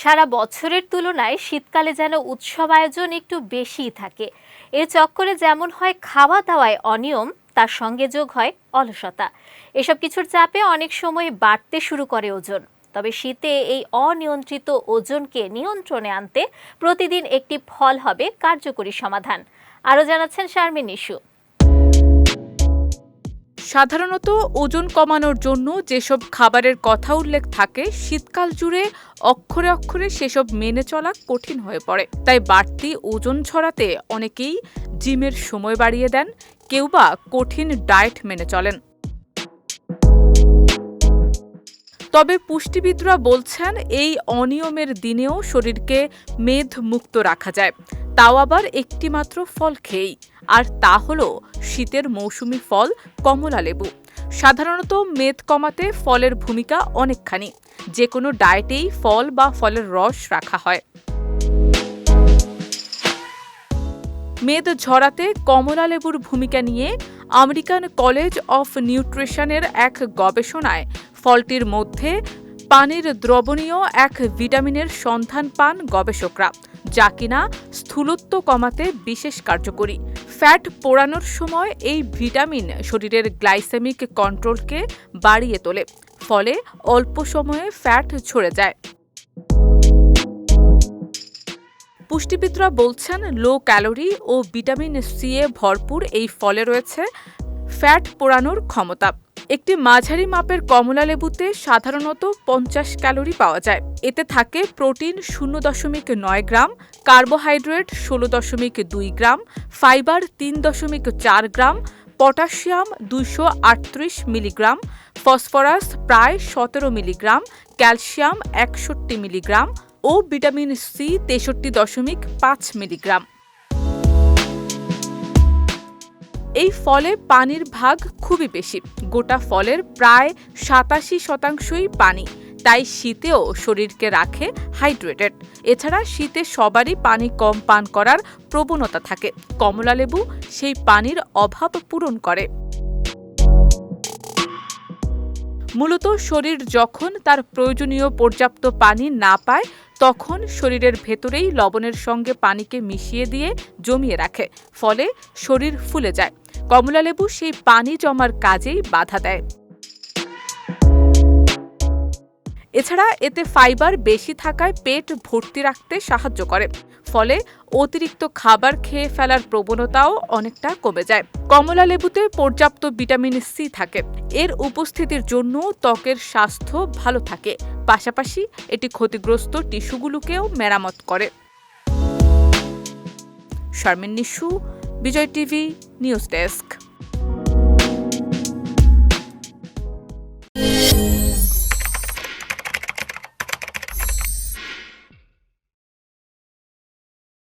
সারা বছরের তুলনায় শীতকালে যেন উৎসব আয়োজন একটু বেশিই থাকে। এর চক্করে যেমন হয় খাওয়া দাওয়ায় অনিয়ম, তার সঙ্গে যোগ হয় অলসতা। এসব কিছুর চাপে অনেক সময় বাড়তে শুরু করে ওজন। তবে শীতে এই অনিয়ন্ত্রিত ওজনকে নিয়ন্ত্রণে আনতে প্রতিদিন একটি ফল হবে কার্যকরী সমাধান। আরও জানাচ্ছেন শারমিন নিশু সাধারণত ওজন কমানোর জন্য যেসব খাবারের কথা উল্লেখ থাকে, শীতকাল জুড়ে অক্ষরে অক্ষরে সেসব মেনে চলা কঠিন হয়ে পড়ে। তাই বাড়তি ওজন ছড়াতে অনেকেই জিমের সময় বাড়িয়ে দেন, কেউ বা কঠিন ডায়েট মেনে চলেন। তবে পুষ্টিবিদরা বলছেন এই অনিয়মের দিনেও শরীরকে মেদ মুক্ত রাখা যায়। তাও আবার একটিমাত্র ফল খেয়েই। আর তা হলো শীতের মৌসুমি ফল কমলা লেবু। সাধারণত মেদ কমাতে ফলের ভূমিকা অনেকখানি। যে কোনো ডায়েটেই ফল বা ফলের রস রাখা হয়। মেদ ঝরাতে কমলা লেবুর ভূমিকা নিয়ে আমেরিকান কলেজ অফ নিউট্রিশনের এক গবেষণায় ফলটির মধ্যে পানির দ্রবণীয় এক ভিটামিনের সন্ধান পান গবেষকরা, যা কিনা স্থূলত্ব কমাতে বিশেষ কার্যকরী। ফ্যাট পোড়ানোর সময় এই ভিটামিন শরীরের গ্লাইসেমিক কন্ট্রোলকে বাড়িয়ে তোলে, ফলে অল্প সময়ে ফ্যাট ঝরে যায়। পুষ্টিবিদরা বলছেন, লো ক্যালোরি ও ভিটামিন সি এ ভরপুর এই ফলে রয়েছে ফ্যাট পোড়ানোর ক্ষমতা। একটি মাঝারি মাপের কমলা লেবুতে সাধারণত পঞ্চাশ ক্যালোরি পাওয়া যায়। এতে থাকে প্রোটিন শূন্য দশমিক নয় গ্রাম, কার্বোহাইড্রেট ষোলো দশমিক দুই গ্রাম, ফাইবার তিন দশমিক চার গ্রাম, পটাশিয়াম দুইশো আটত্রিশ মিলিগ্রাম, ফসফরাস প্রায় সতেরো মিলিগ্রাম, ক্যালসিয়াম একষট্টি মিলিগ্রাম ও ভিটামিন সি তেষট্টি দশমিক পাঁচ মিলিগ্রাম। এই ফলে পানির ভাগ খুবই বেশি। গোটা ফলের প্রায় সাতাশি শতাংশই পানি। তাই শীতেও শরীরকে রাখে হাইড্রেটেড। এছাড়া শীতে সবারই পানি কম পান করার প্রবণতা থাকে। কমলা লেবু সেই পানির অভাব পূরণ করে। মূলত শরীর যখন তার প্রয়োজনীয় পর্যাপ্ত পানি না পায়, তখন শরীরের ভেতরেই লবণের সঙ্গে পানিকে মিশিয়ে দিয়ে জমিয়ে রাখে, ফলে শরীর ফুলে যায়। কমলালেবু সেই পানি জমার কাজেই বাধা দেয়। এছাড়া এতে ফাইবার বেশি থাকায় পেট ভর্তি রাখতে সাহায্য করে। ফলে অতিরিক্ত খাবার খেয়ে ফেলার প্রবণতাও অনেকটা কমে যায়। কমলা লেবুতে পর্যাপ্ত ভিটামিন সি থাকে। এর উপস্থিতির জন্য ত্বকের স্বাস্থ্য ভালো থাকে। পাশাপাশি এটি ক্ষতিগ্রস্ত টিস্যুগুলোকেও মেরামত করে। Sharmin Nishu, Bijoy TV, news desk.